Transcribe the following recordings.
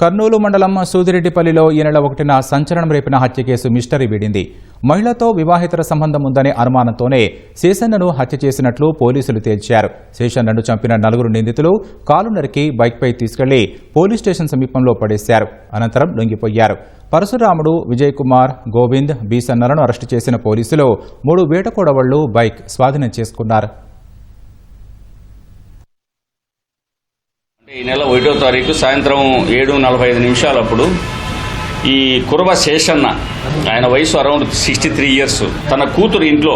కర్నూలు మండలం సూదిరెడ్డిపల్లిలో ఈ నెల ఒకటిన సంచలనం రేపిన హత్య కేసు మిస్టరీ వీడింది. మహిళతో వివాహితర సంబంధం ఉందనే అనుమానంతోనే శేషన్నను హత్య చేసినట్లు పోలీసులు తేల్చారు. శేషన్నను చంపిన నలుగురు నిందితులు కాలు నరికి బైక్పై తీసుకెళ్ళి పోలీస్ స్టేషన్ సమీపంలో పడేశారు. అనంతరం లొంగిపోయారు. పరశురాముడు విజయ్ కుమార్ గోవింద్ బీసన్నలను అరెస్టు చేసిన పోలీసులు మూడు వేటకొడవళ్ళు బైక్ స్వాధీనం చేసుకున్నారు. ఈ నెల ఒకటో తారీఖు సాయంత్రం ఏడు నలభై ఐదు నిమిషాలప్పుడు ఈ కురవ శేషన్న ఆయన వయసు అరౌండ్ సిక్స్టీ త్రీ ఇయర్స్ తన కూతురు ఇంట్లో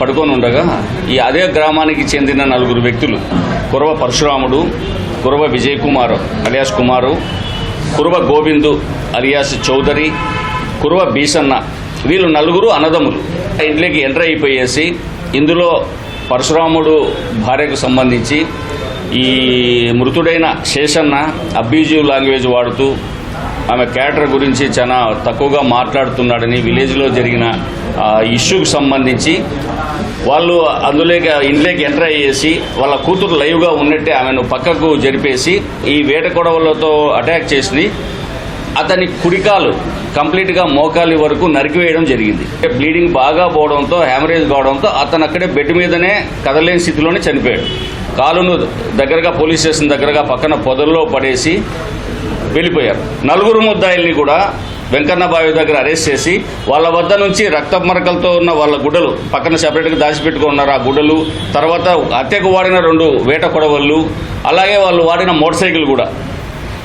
పడుకొని ఉండగా ఈ అదే గ్రామానికి చెందిన నలుగురు వ్యక్తులు కురవ పరశురాముడు కురవ విజయ్ కుమార్ అలియాస్ కుమారు కురవ గోవిందు అలియాస్ చౌదరి కురవ బీసన్న వీళ్ళు నలుగురు అన్నదమ్ములు. ఇంట్లోకి ఎంటర్ అయిపోయేసి ఇందులో పరశురాముడు భార్యకు సంబంధించి ఈ మృతుడైన శేషన్న అబ్యూజివ్ లాంగ్వేజ్ వాడుతూ ఆమె క్యాటర్ గురించి చాలా తక్కువగా మాట్లాడుతున్నాడని విలేజ్లో జరిగిన ఇష్యూకి సంబంధించి వాళ్ళు అందులోకి ఇంట్లోకి ఎంటర్ అయ్యేసి వాళ్ళ కూతురు లైవ్గా ఉన్నట్టే ఆమెను పక్కకు జరిపేసి ఈ వేట కొడవలతో అటాక్ చేసి అతని కుడికాలు కంప్లీట్గా మోకాలి వరకు నరికివేయడం జరిగింది. బ్లీడింగ్ బాగా పోవడంతో హ్యామరేజ్ కావడంతో అతను అక్కడే బెడ్ మీదనే కదలేని స్థితిలోనే చనిపోయాడు. కాలును దగ్గరగా పోలీస్ స్టేషన్ దగ్గరగా పక్కన పొదల్లో పడేసి వెళ్ళిపోయారు. నలుగురు ముద్దాయిల్ని కూడా వెంకన్నబావి దగ్గర అరెస్ట్ చేసి వాళ్ళ వద్ద నుంచి రక్త మరకలతో ఉన్న వాళ్ళ గుడ్డలు పక్కన సెపరేట్గా దాచిపెట్టుకున్నారు. ఆ గుడ్డలు తర్వాత హత్యకు వాడిన రెండు వేట కొడవళ్ళు అలాగే వాళ్ళు వాడిన మోటార్ సైకిల్ కూడా.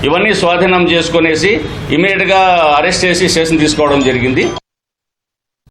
ఇవన్నీ స్వాధీనం చేసుకునేసి ఇమీడియట్గా అరెస్ట్ చేసి స్టేషన్ తీసుకోవడం జరిగింది.